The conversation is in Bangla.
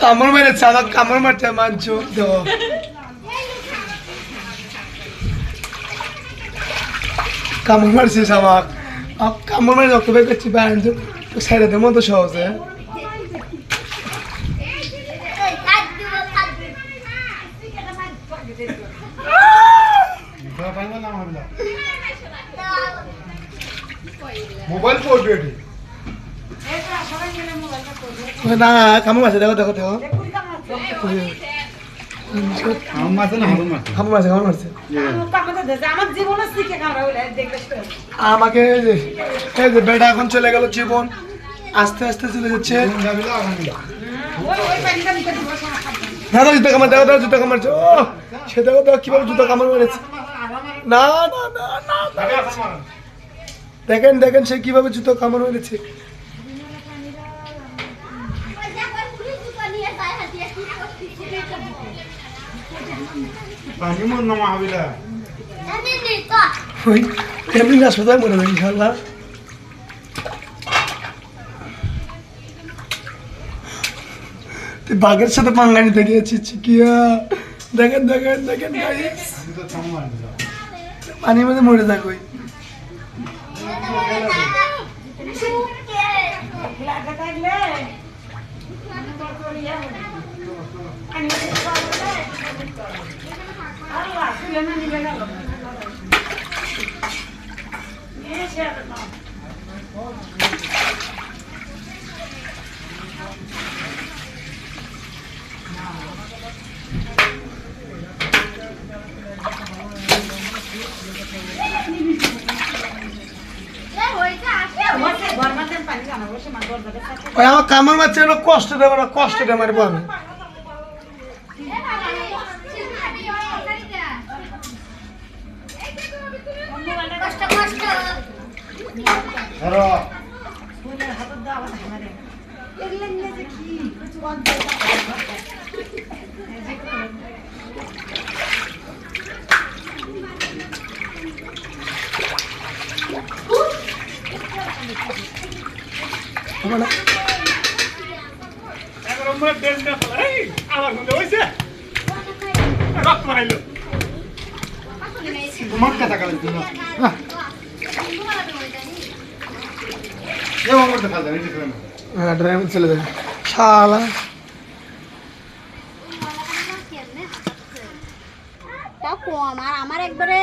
কামড় মেরেছে আমার কামড় মারছে মানছো? কামড় মারছিস আপ- কামড় মেরে রক্ত বের করছি ছেড়ে দেবো তো সহজে না মোবাইল পড়বে এটি না কামড় মারছে দেখো দেখো দেখো আমার মাছে না হারুন মাছে কামড় মারছে কামড় মারছে জীবনে শিখে কামড়া বলে দেখলে আমাকে বেটা এখন চলে গেল জীবন আস্তে আস্তে চলে যাচ্ছে। না দাদা জুতো দেখো দেখো জুতো ও সে দেখো দেখো কীভাবে জুতো কামড় মেরেছে। না না না না না। দেখেন দেখেন সে কীভাবে জুতো কামড় মেরেছে। পানি মন না মাহাবিলা ওই এমনি হাসপাতাল মরে যাবে ইনশাল্লাহ তুই বাঘের সাথে পাঙ্গা নিতে গিয়েছিস চিকিয়া। দেখেন দেখেন দেখেন পানির মধ্যে মরে ওই লাগা থাকলে আল্লাহ তুলে না নিবে গেল গরমাতে পানি জানাব সে মাছ গরমাতে ওই আমার কামড় মারছে কষ্ট দেবো না কষ্ট দেবো মারবো আমি কষ্ট কষ্ট ধরো। আমারে এগুলো নিয়ে যে কি কিছু বলতে হবে না তোমার কথা কালে তুমি হ্যাঁ ড্রাইভার চলে যাবে। শালা। আমার একবারে